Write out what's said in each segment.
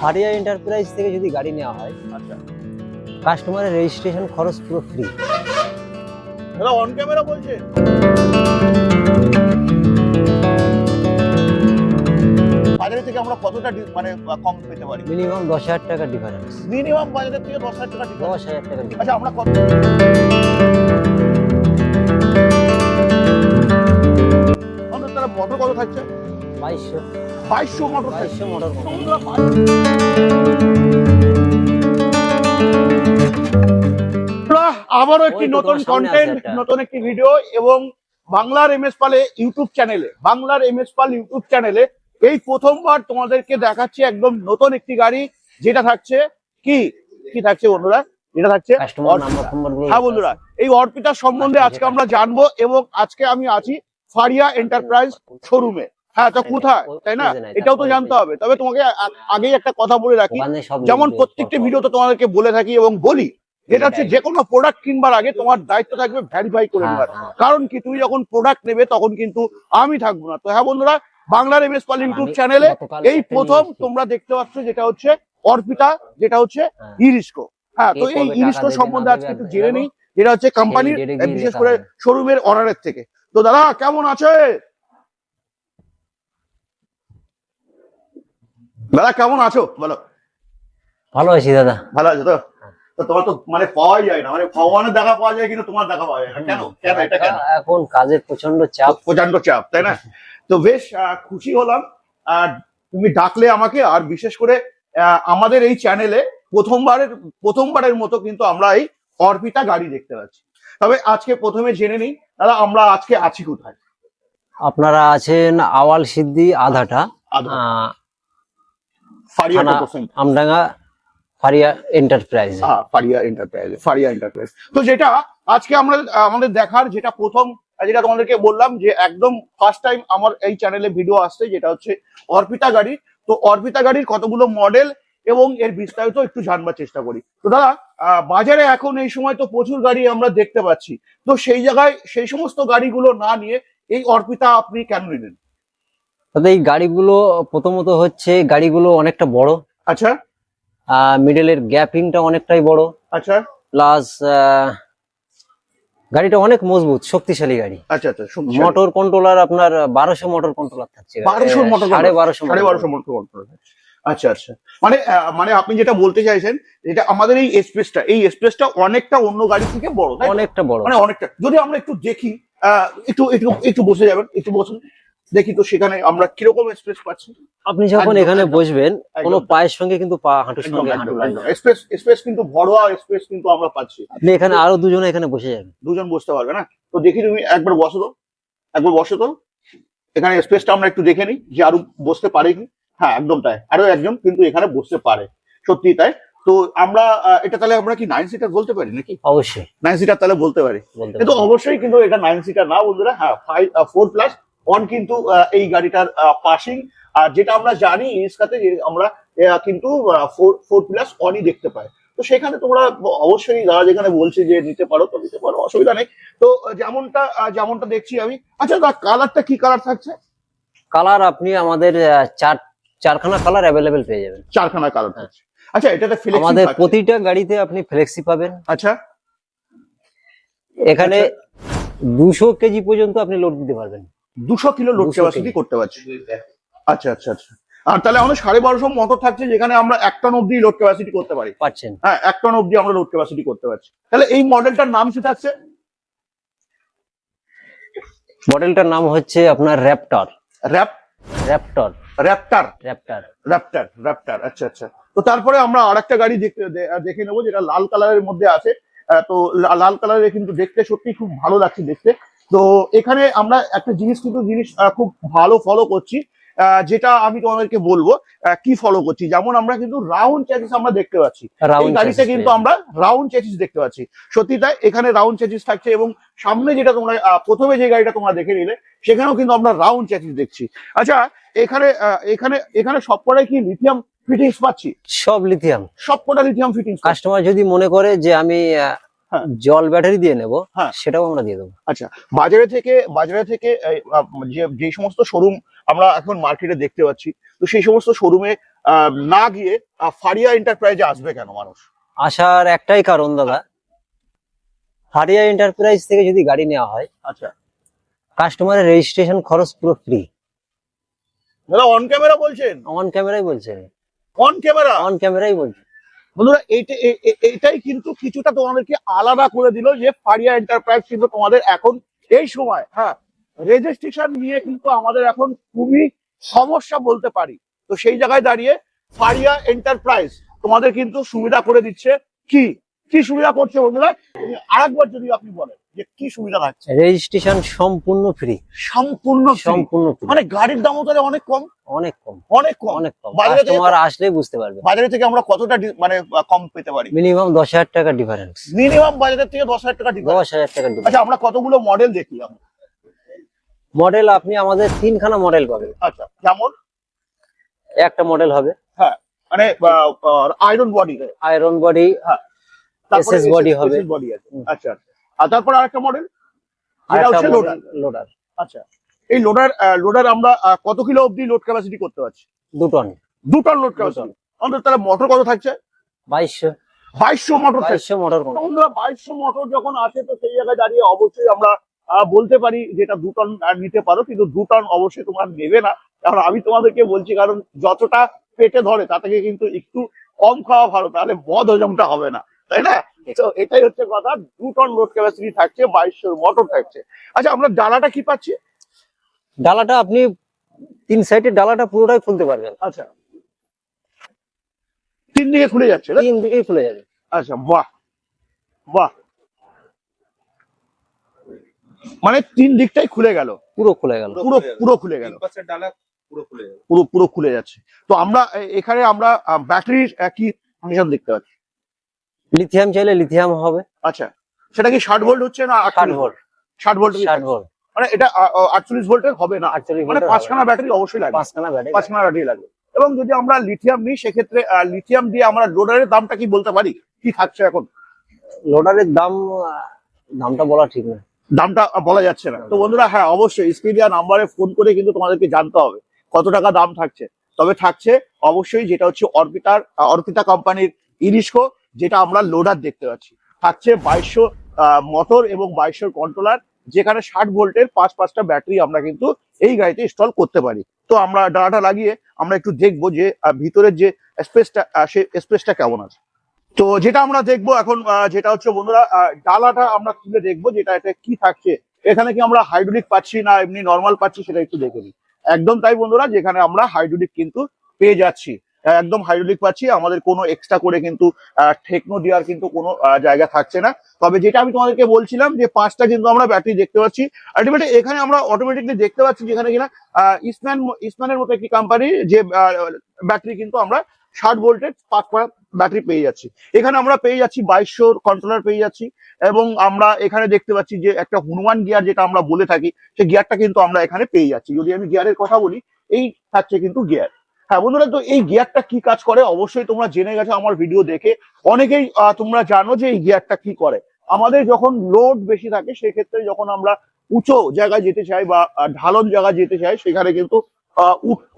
Faria enterprise থেকে যদি গাড়ি নেওয়া হয় আচ্ছা। কাস্টমারের রেজিস্ট্রেশন খরচ পুরো ফ্রি দাদা অন ক্যামেরা বলছে। বাজারে থেকে আমরা কতটা মানে কম পেতে পারি? মিনিমাম দশ হাজার টাকা ডিফারেন্স মিনিমাম বাজারের থেকে দশ হাজার টাকা। দশ হাজার টাকা আচ্ছা আমরা কত তারা মোটর কত থাকছে? বাইশশো। মোটর মোটর আবারও একটি নতুন কন্টেন্ট নতুন একটি ভিডিও এবং বাংলার এম এস পালে ইউটিউব চ্যানেলে বাংলার এম এস পাল ইউটিউব চ্যানেলে এই প্রথমবার তোমাদেরকে দেখাচ্ছি একদম নতুন একটি গাড়ি যেটা থাকছে কি? কি থাকছে বন্ধুরা? যেটা থাকছে হ্যাঁ বন্ধুরা এই অর্পিতার সম্বন্ধে আজকে আমরা জানব এবং আজকে আমি আছি ফারিয়া এন্টারপ্রাইজ শোরুমে হ্যাঁ তো কোথায়? তাই না? এটাও তো জানতে হবে। তবে তোমাকে আগেই একটা কথা বলে রাখি। যেমন প্রত্যেকটি পরপর। ভিডিওতে তোমাদেরকে বলে থাকি এবং বলি যেটা হচ্ছে যে কোনো প্রোডাক্ট কিনবার আগে তোমার দায়িত্ব থাকবে ভেরিফাই করে হ্যাঁ, নেবার হ্যাঁ। কারণ কি তুমি যখন প্রোডাক্ট নেবে তখন কিন্তু আমি থাকব না। তো হ্যাঁ বন্ধুরা বাংলার এম এস পাল ইউটিউব চ্যানেলে এই প্রথম তোমরা দেখতে পাচ্ছ যেটা হচ্ছে অর্পিতা যেটা হচ্ছে হ্যাঁ। ইরিস্কো হ্যাঁ তো এই ইরিস্কো সম্বন্ধে আজকে একটু জেনে। নিই। যেটা হচ্ছে কোম্পানির বিশেষ করে। শোরুমের অনারের থেকে। তো দাদা কেমন আছে? দাদা কেমন আছো? বলো। ভালো আছি দাদা। ভালো আছো তো? তো তোমার তো মানে পাওয়াই যায় না। মানে ভগবানের দেখা পাওয়া যায় কিন্তু তোমার দেখা পাওয়া যায় না। কেন? কেন? এটা কেন? এখন কাজের প্রচণ্ড চাপ। প্রচণ্ড চাপ তাই না? তো বেশ খুশি হলাম। আর তুমি ডাকলে আমাকে আর বিশেষ করে আমাদের এই চ্যানেলে প্রথমবারের প্রথমবারের মতো কিন্তু আমরা এই অর্পিতা গাড়ি দেখতে পাচ্ছি। তবে আজকে প্রথমে জেনে নিই দাদা আমরা আজকে আছি কোথায়? আপনারা আছেন আওয়াল সিদ্ধি আধাটা। ফারিয়া আমডাঙ্গা ফারিয়া এন্টারপ্রাইজ হ্যাঁ ফারিয়া এন্টারপ্রাইজ ফারিয়া এন্টারপ্রাইজ তো যেটা আজকে আমরা আমাদের দেখার যেটা প্রথম যেটা তোমাদেরকে বললাম যে একদম ফার্স্ট টাইম আমার এই চ্যানেলে ভিডিও আসছে যেটা হচ্ছে অর্পিতা গাড়ি। তো অর্পিতা গাড়ির কতগুলো মডেল এবং এর বিস্তারিত একটু জানবার চেষ্টা করি। তো দাদা আহ, বাজারে এখন এই সময় তো প্রচুর গাড়ি আমরা দেখতে পাচ্ছি। তো সেই জায়গায় সেই সমস্ত গাড়িগুলো না নিয়ে এই অর্পিতা আপনি কেন নিলেন? তবে এই গাড়িগুলো প্রথমত হচ্ছে গাড়িগুলো অনেকটা বড়। আচ্ছা। মিডলের গ্যাপিংটা অনেকটাই বড়। আচ্ছা। প্লাস গাড়িটা অনেক মজবুত শক্তিশালী গাড়ি। আচ্ছা আচ্ছা মোটর কন্ট্রোলার আপনার বারোশো মোটর কন্ট্রোলার থাকছে। 1200 মোটর সাড়ে বারোশো সাড়ে বারোশো মোটর কন্ট্রোল আচ্ছা আচ্ছা। মানে মানে আপনি যেটা বলতে চাইছেন এটা আমাদের এই এক্সপ্রেসটা এই এক্সপ্রেসটা অনেকটা অন্য গাড়ি থেকে বড় অনেকটা বড়। মানে অনেকটা। যদি আমরা একটু দেখি একটু একটু একটু বসে যাবেন একটু বসুন। দেখি তো সেখানে আমরা কীরকম এক্সপ্রেস পাচ্ছি। আপনি যখন এখানে বসবেন কোনো পায়ের সঙ্গে কিন্তু পা হাঁটুর সঙ্গে হাঁটু এক্সপ্রেস কিন্তু ঘরোয়া এক্সপ্রেস কিন্তু আমরা পাচ্ছি। আপনি এখানে আরও দুজন এখানে বসে যাবেন। দুজন বসতে পারবে না? তো দেখি তুমি একবার বসো তো। একবার বসো তো। এখানে স্পেসটা আমরা একটু দেখে নিই যে আরও বসতে পারে কি। হ্যাঁ একদম তাই। আরও একজন কিন্তু এখানে বসতে পারে। সত্যি তাই। তো আমরা এটা তাহলে আমরা কি নাইন সিটার বলতে পারি নাকি? অবশ্যই। নাইন সিটার তাহলে বলতে পারি। কিন্তু অবশ্যই কিন্তু এটা নাইন সিটার না বন্ধুরা। হ্যাঁ ফাইভ ফোর প্লাস ওয়ান কিন্তু এই গাড়িটার পাসিং আর যেটা আমরা জানি ইস্কাতে আমরা কিন্তু ফোর প্লাস অনই দেখতে পাই। তো সেখানে তোমরা অবশ্যই যারা যেখানে বলছে যে নিতে পারো তো নিতে পারো অসুবিধা নেই। তো যেমনটা যেমনটা দেখছি আমি। আচ্ছা কালারটা কি কালার থাকছে? কালার আপনি আমাদের চার চারখানা কালার অ্যাভেলেবেল পেয়ে যাবেন। চারখানা কালার থাকছে। আচ্ছা এটাতে ফ্লেক্সি আমাদের প্রতিটা গাড়িতে আপনি ফ্লেক্সি পাবেন। আচ্ছা। এখানে দুশো কেজি পর্যন্ত আপনি লোড দিতে পারবেন। দুশো কিলো লোড 200 ক্যাপাসিটি করতে পারছি। আচ্ছা আচ্ছা আচ্ছা। আর তাহলে আমাদের সাড়ে বারোশো মোটর থাকছে যেখানে আমরা এক টন অব্দি লোড ক্যাপাসিটি করতে পারি। পাচ্ছেন হ্যাঁ এক টন অব্দি আমরা লোড ক্যাপাসিটি করতে পারছি। তাহলে এই মডেলটার নাম কি থাকছে? মডেলটার নাম হচ্ছে আপনার raptor rap raptor raptor raptor raptor raptor আচ্ছা আচ্ছা। তো তারপরে আমরা আরেকটা গাড়ি দেখতে দেখে নেব যেটা লাল কালারের মধ্যে আছে। আহ, তো লাল কালারের কিন্তু দেখতে সত্যি খুব ভালো লাগছে দেখতে। তো এখানে আমরা একটা জিনিস কিন্তু জিনিস খুব ভালো ফলো করছি যেটা আমি তোমাদেরকে বলব কি ফলো করছি? যেমন আমরা কিন্তু রাউন্ড চ্যাসিস আমরা দেখতে পাচ্ছি। এই গাড়িতে কিন্তু আমরা রাউন্ড চেচিস দেখতে পাচ্ছি। সত্যি তাই এখানে রাউন্ড চেচিস থাকছে এবং সামনে যেটা তোমরা প্রথমে যে গাড়িটা তোমরা দেখে নিলে সেখানেও কিন্তু আমরা রাউন্ড চেচিস দেখছি। আচ্ছা এখানে এখানে এখানে সবকটাই কি লিথিয়াম ফিটিংস পাচ্ছি? সব লিথিয়াম সবকটা লিথিয়াম ফিটিংস কাস্টমার যদি মনে করে যে আমি। জল ব্যাটারি দিয়ে নেব হ্যাঁ। সেটাও আমরা দিয়ে দেবো। আচ্ছা বাজারে থেকে বাজারে থেকে যে যে সমস্ত শোরুম আমরা এখন মার্কেটে দেখতে পাচ্ছি তো সেই সমস্ত শোরুমে না গিয়ে ফারিয়া এন্টারপ্রাইজে আসবে কেন মানুষ? আসার একটাই কারণ দাদা হারিয়া এন্টারপ্রাইজ থেকে যদি গাড়ি নেওয়া হয় আচ্ছা। কাস্টমারের রেজিস্ট্রেশন খরচ পুরো ফ্রি দাদা অন ক্যামেরা বলছেন? অন ক্যামেরাই বলছেন। অন ক্যামেরা অন ক্যামেরাই বলছে বন্ধুরা এটাই কিন্তু কিছুটা তোমাদেরকে আলাদা করে দিল যে ফারিয়া এন্টারপ্রাইজ কিন্তু তোমাদের এখন এই সময় হ্যাঁ রেজিস্ট্রেশন নিয়ে কিন্তু আমাদের এখন খুবই সমস্যা বলতে পারি। তো সেই জায়গায় দাঁড়িয়ে ফারিয়া এন্টারপ্রাইজ তোমাদের কিন্তু সুবিধা করে দিচ্ছে। কি? কি সুবিধা করছে বন্ধুরা? আরেকবার যদি আপনি বলেন। যে কি সুবিধা থাকছে? রেজিস্ট্রেশন সম্পূর্ণ ফ্রি। সম্পূর্ণ সম্পূর্ণ। মানে গাড়ির দামও তাহলে অনেক কম? অনেক কম। অনেক কম? অনেক কম। বাজারে কাস্টমার আসলেই বুঝতে পারবে। বাজারে থেকে আমরা কতটা মানে কম পেতে পারি? মিনিমাম দশ হাজার টাকা ডিফারেন্স মিনিমাম বাজারের থেকে দশ হাজার টাকা। দশ হাজার টাকা আচ্ছা আমরা কতগুলো মডেল দেখি আমরা। মডেল আপনি আমাদের তিনখানা মডেল পাবেন। আচ্ছা যেমন একটা মডেল হবে। হ্যাঁ মানে iron body iron body SS body হবে। বডি আচ্ছা আচ্ছা। আর তারপর আরেকটা মডেল আর যেটা একটা হচ্ছে লোডার লোডার আচ্ছা এই লোডার লোডার আমরা কত কিলো অবধি লোড ক্যাপাসিটি করতে পারছি? দু টন দু টন লোড ক্যাপাসিটি আমাদের তাহলে মোটর কত থাকছে? বাইশশো। বাইশশো মোটর বাইশশো মোটর বাইশশো মোটর যখন আছে তো সেই জায়গায় দাঁড়িয়ে অবশ্যই আমরা বলতে পারি যেটা দু টন নিতে পারো কিন্তু দু টন অবশ্যই তোমার নেবে না। কারণ আমি তোমাদেরকে বলছি কারণ যতটা পেটে ধরে তা থেকে কিন্তু একটু কম খাওয়া ভালো তাহলে বদ হজমটা হবে না। তাই না? তো এটাই হচ্ছে কথা। দু টন লোড ক্যাপাসিটি থাকছে বাইশশো মোটর থাকছে। আচ্ছা আমরা ডালাটা কি পাচ্ছি? ডালাটা আপনি তিন সাইডের ডালাটা পুরোটাই খুলতে পারবেন। আচ্ছা। তিন দিকে খুলে যাচ্ছে তিন দিকেই খুলে যাবে। আচ্ছা বাহ। বাহ। মানে তিন দিকটাই খুলে গেল? পুরো খুলে গেল। পুরো পুরো খুলে গেল। তিন ডালা পুরো খুলে পুরো পুরো খুলে যাচ্ছে। তো আমরা এখানে আমরা ব্যাটারির কি ফাংশন দেখতে পাচ্ছি? লিথিয়াম চাইলে লিথিয়াম হবে। আচ্ছা সেটা কি ষাট ভোল্ট হচ্ছে না ষাট ভোল্ট ষাট ভোল্ট ষাট ভোল্ট মানে এটা আটচল্লিশ ভোল্টের হবে না। আটচল্লিশ মানে পাঁচখানা ব্যাটারি অবশ্যই লাগবে। পাঁচখানা ব্যাটারি পাঁচখানা ব্যাটারি লাগবে। এবং যদি আমরা লিথিয়াম নিই সেক্ষেত্রে লিথিয়াম দিয়ে আমরা লোডারের দামটা কি বলতে পারি? কি থাকছে এখন? লোডারের দাম দামটা বলা ঠিক না। দামটা বলা যাচ্ছে না। তো বন্ধুরা হ্যাঁ অবশ্যই স্ক্রিনিয়া নাম্বারে ফোন করে কিন্তু তোমাদেরকে জানতে হবে কত টাকা দাম থাকছে। তবে থাকছে অবশ্যই যেটা হচ্ছে অর্পিতার অর্পিতা কোম্পানির ইরিস্কো যেটা আমরা লোডার দেখতে পাচ্ছি। থাকছে বাইশশো মোটর এবং বাইশশো কন্ট্রোলার যেখানে ষাট ভোল্টের পাঁচ, পাঁচটা ব্যাটারি আমরা কিন্তু এই গাড়িতে ইনস্টল করতে পারি। তো আমরা ডাটা লাগিয়ে আমরা একটু দেখব যে ভিতরের যে স্পেসটা সে স্পেসটা কেমন আছে। তো যেটা আমরা দেখব এখন যেটা হচ্ছে বন্ধুরা ডালাটা আমরা খুলে দেখব যেটা এটা কি থাকছে। এখানে কি আমরা হাইড্রোলিক পাচ্ছি না এমনি নর্মাল পাচ্ছি সেটা একটু দেখে নিই। একদম তাই বন্ধুরা, যেখানে আমরা হাইড্রোলিক কিন্তু পেয়ে যাচ্ছি। একদম হাইড্রোলিক পাচ্ছি, আমাদের কোনো এক্সট্রা করে কিন্তু ঠেকনো দেওয়ার কিন্তু কোনো জায়গা থাকছে না। তবে যেটা আমি তোমাদেরকে বলছিলাম যে পাঁচটা কিন্তু আমরা ব্যাটারি দেখতে পাচ্ছি। আলটিমেটলি এখানে আমরা অটোমেটিকলি দেখতে পাচ্ছি যেখানে কিনা ইসম্যান ইসম্যানের মতো একটি কোম্পানি যে ব্যাটারি কিন্তু আমরা ষাট ভোল্টের পাঁচ ব্যাটারি পেয়ে যাচ্ছি। এখানে আমরা পেয়ে যাচ্ছি বাইশশোর কন্ট্রোলার পেয়ে যাচ্ছি এবং আমরা এখানে দেখতে পাচ্ছি যে একটা হনুমান গিয়ার যেটা আমরা বলে থাকি, সেই গিয়ারটা কিন্তু আমরা এখানে পেয়ে যাচ্ছি। যদি আমি গিয়ারের কথা বলি, এই থাকছে কিন্তু গিয়ার হ্যাঁ বন্ধুরা, তো এই গিয়ারটা কি কাজ করে? অবশ্যই তোমরা জেনে গেছো আমার ভিডিও দেখে। অনেকেই তোমরা জানো যে এই গিয়ারটা কি করে। আমাদের যখন লোড বেশি থাকে, সেক্ষেত্রে যখন আমরা উঁচু জায়গায় যেতে চাই বা ঢালন জায়গায় যেতে চাই, সেখানে কিন্তু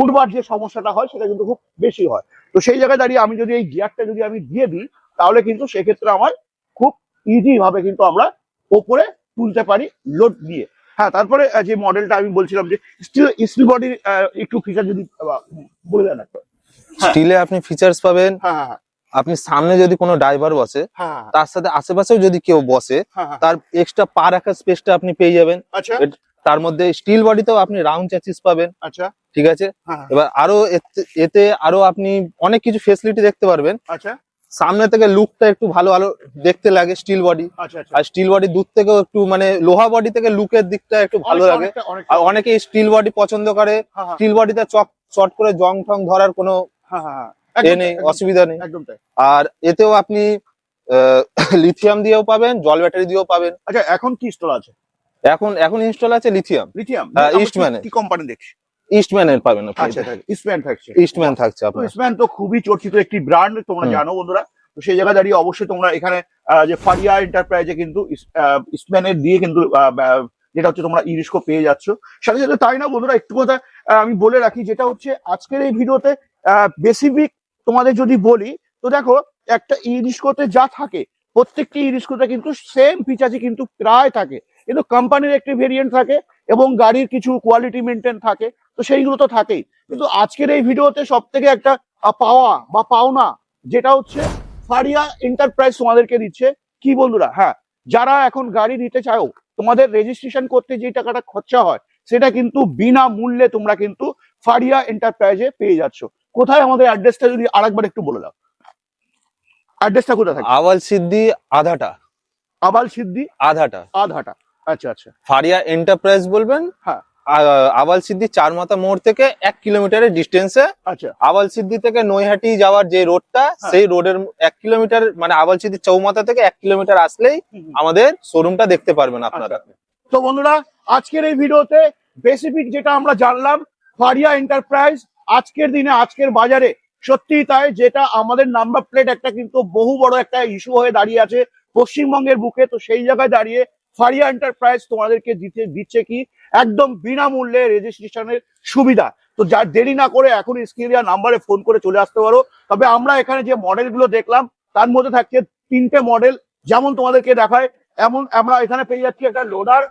উঠবার যে সমস্যাটা হয়, সেটা কিন্তু খুব বেশি হয়। তো সেই জায়গায় দাঁড়িয়ে আমি যদি এই গিয়ারটা যদি আমি দিয়ে দিই, তাহলে কিন্তু সেক্ষেত্রে আমার খুব ইজি ভাবে কিন্তু আমরা ওপরে তুলতে পারি লোড দিয়ে হ্যাঁ তারপরে যে মডেলটা আমি বলছিলাম যে স্টিল স্টিল বডির একটু ফিচার যদি বলে দেন একটা হ্যাঁ। স্টিলে আপনি ফিচার্স পাবেন। হ্যাঁ হ্যাঁ হ্যাঁ, আপনি সামনে যদি কোনো ড্রাইভার বসে হ্যাঁ তার সাথে আশেপাশেও যদি কেউ বসে হ্যাঁ হ্যাঁ তার এক্সট্রা পা রাখার স্পেসটা আপনি পেয়ে যাবেন। আচ্ছা। তার মধ্যে স্টিল বডিতেও আপনি রাউন্ড চ্যাচিস পাবেন। আচ্ছা। ঠিক আছে? হ্যাঁ এবার আরও এতে- এতে আরও আপনি অনেক কিছু ফেসিলিটি দেখতে পারবেন। আচ্ছা। সামনে থেকে লুকটা একটু ভালো ভালো দেখতে লাগে স্টিল বডি আচ্ছা আচ্ছা। আর স্টিল বডি দূর থেকেও একটু মানে লোহা বডি থেকে লুকের দিকটা একটু ভালো লাগে। আর অনেকে স্টিল বডি পছন্দ করে। হ্যাঁ, হ্যাঁ, স্টিল বডিতে চক চট করে জং ঠং ধরার কোনো হ্যাঁ, হ্যাঁ, হ্যাঁ। এ নেই অসুবিধা নেই। আর এতেও আপনি লিথিয়াম দিয়েও পাবেন জল ব্যাটারি দিয়েও পাবেন। আচ্ছা এখন কি স্টল আছে? এখন এখন ইনস্টল আছে লিথিয়াম লিথিয়াম হ্যাঁ, Eastman-এর। কি কোম্পানি দেখছি? ইস্টম্যানের পাবেন আপনি। আচ্ছা ইস্টম্যান থাকছে। ইস্টম্যান থাকছে আপনার। ইস্টম্যান তো খুবই চর্চিত একটি ব্র্যান্ড তোমরা জানো বন্ধুরা। তো সেই জায়গায় দাঁড়িয়ে অবশ্যই তোমরা এখানে যে ফারিয়া এন্টারপ্রাইজে কিন্তু ইস্টম্যানের দিয়ে কিন্তু যেটা হচ্ছে তোমরা ইরিস্কো পেয়ে যাচ্ছ। সাথে সাথে তাই না বন্ধুরা একটু কথা আমি বলে রাখি যেটা হচ্ছে আজকের এই ভিডিওতে বেসিফিক তোমাদের যদি বলি তো দেখো একটা ই রিস্কোতে যা থাকে প্রত্যেকটি ই রিস্কোতে কিন্তু সেম ফিচারই কিন্তু প্রায় থাকে। কিন্তু কোম্পানির একটি ভেরিয়েন্ট থাকে এবং গাড়ির কিছু কোয়ালিটি মেনটেন থাকে। তো সেইগুলো তো থাকেই। কিন্তু আজকের এই ভিডিওতে সব থেকে একটা পাওয়া বা পাওনা যেটা হচ্ছে ফারিয়া এন্টারপ্রাইজ তোমাদেরকে দিচ্ছে। কি বন্ধুরা? হ্যাঁ যারা এখন গাড়ি নিতে চাও তোমাদের রেজিস্ট্রেশন করতে যে টাকাটা খরচা হয় সেটা কিন্তু বিনা মূল্যে তোমরা কিন্তু ফারিয়া এন্টারপ্রাইজে পেয়ে যাচ্ছ। কোথায় আমাদের অ্যাড্রেসটা যদি আরেকবার একটু বলে দাও? অ্যাড্রেসটা কোথায় থাকে? আওয়াল সিদ্ধি আধাটা। আবাল সিদ্ধি আধাটা। আধাটা। আচ্ছা আচ্ছা। ফারিয়া এন্টারপ্রাইজ বলবেন? হ্যাঁ। আওয়াল সিদ্ধি চার মাথা মোড় থেকে এক কিলোমিটারের ডিস্টেন্সে আচ্ছা। আওয়াল সিদ্ধি থেকে নৈহাটি যাওয়ার যে রোডটা হ্যাঁ। সেই রোডের এক কিলোমিটার মানে আওয়াল সিদ্ধি চৌমাথা থেকে এক কিলোমিটার আসলেই আমাদের শোরুমটা দেখতে পারবেন আপনারা। আচ্ছা। তো বন্ধুরা আজকের এই ভিডিওতে বেসিফিক যেটা আমরা জানলাম ফারিয়া এন্টারপ্রাইজ আজকের দিনে আজকের বাজারে। সত্যিই তাই যেটা আমাদের নাম্বার প্লেট একটা কিন্তু বহু বড় একটা ইস্যু হয়ে দাঁড়িয়ে আছে পশ্চিমবঙ্গের বুকে। তো সেই জায়গায় দাঁড়িয়ে ফারিয়া এন্টারপ্রাইজ তোমাদেরকে দিতে দিচ্ছে কি? একদম বিনামূল্যে রেজিস্ট্রেশনের সুবিধা। তো যার দেরি না করে এখন স্ক্রিনিয়া নাম্বারে ফোন করে চলে আসতে পারো। তবে আমরা এখানে যে মডেলগুলো দেখলাম, তার মধ্যে থাকছে তিনটে মডেল। যেমন তোমাদেরকে দেখায়, এমন আমরা এখানে পেয়ে যাচ্ছি একটা লোডার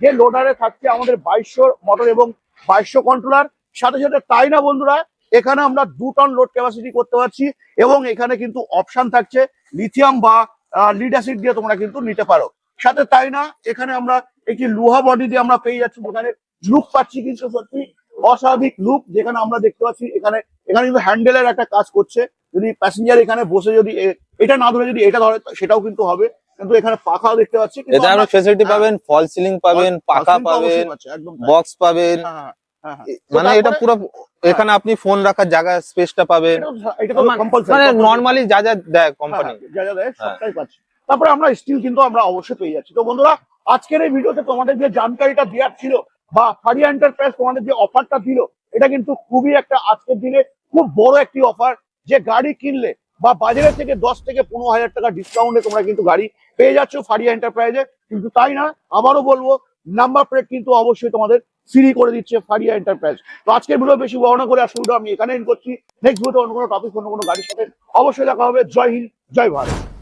যে লোডারে থাকছে আমাদের বাইশশো মোটর এবং বাইশশো কন্ট্রোলার সাথে সাথে তাই না বন্ধুরা, এখানে আমরা দু টন লোড ক্যাপাসিটি করতে পারছি এবং এখানে কিন্তু অপশন থাকছে লিথিয়াম বা লিড অ্যাসিড দিয়ে তোমরা কিন্তু নিতে পারো। সাথে তাই না, এখানে আমরা একটি লোহা বডি দিয়ে আমরা পেয়ে যাচ্ছি। যেখানে লুক পাচ্ছি কিন্তু সত্যি অস্বাভাবিক লুক যেখানে আমরা দেখতে পাচ্ছি। এখানে এখানে কিন্তু হ্যান্ডেলের একটা কাজ করছে। যদি প্যাসেঞ্জার এখানে বসে যদি এটা না ধরে যদি এটা ধরে সেটাও কিন্তু হবে। কিন্তু এখানে পাখাও দেখতে পাচ্ছি। আমরা- ফেসিলিটি হ্যাঁ। পাবেন ফল সিলিং পাবেন অবশ্যই পাবেন। বক্স পাবেন। হ্যাঁ, হ্যাঁ, হ্যাঁ। মানে এটা পুরো এখানে আপনি ফোন রাখার জায়গা স্পেসটা পাবেন। এটা এটা মানে। নর্মালি যা যা দেয় হ্যাঁ, কোম্পানি যা যা দেয় সবটাই পাচ্ছি। তারপরে আমরা স্টিল কিন্তু আমরা অবশ্যই পেয়ে যাচ্ছি। তো বন্ধুরা আজকের এই ভিডিওতে তোমাদের যে জানকারিটা দেওয়ার ছিল বা ফারিয়া এন্টারপ্রাইজ তোমাদের যে অফারটা দিল, এটা কিন্তু খুবই একটা আজকের দিনে খুব বড় একটি অফার যে গাড়ি কিনলে বা বাজারে থেকে দশ থেকে পনেরো হাজার টাকা ডিসকাউন্টে তোমরা কিন্তু গাড়ি পেয়ে যাচ্ছ ফারিয়া এন্টারপ্রাইজে কিন্তু তাই না? আবারও বলব নাম্বার প্লেট কিন্তু অবশ্যই তোমাদের ফ্রি করে দিচ্ছে ফারিয়া এন্টারপ্রাইজ তো আজকের ভিডিও বেশি বর্ণনা করে আসলে আমি এখানে end করছি। নেক্সট ভিডিও অন্য কোনো টপিক অন্য কোনো গাড়ির সাথে অবশ্যই দেখা হবে। জয় হিন্দ, জয় ভারত।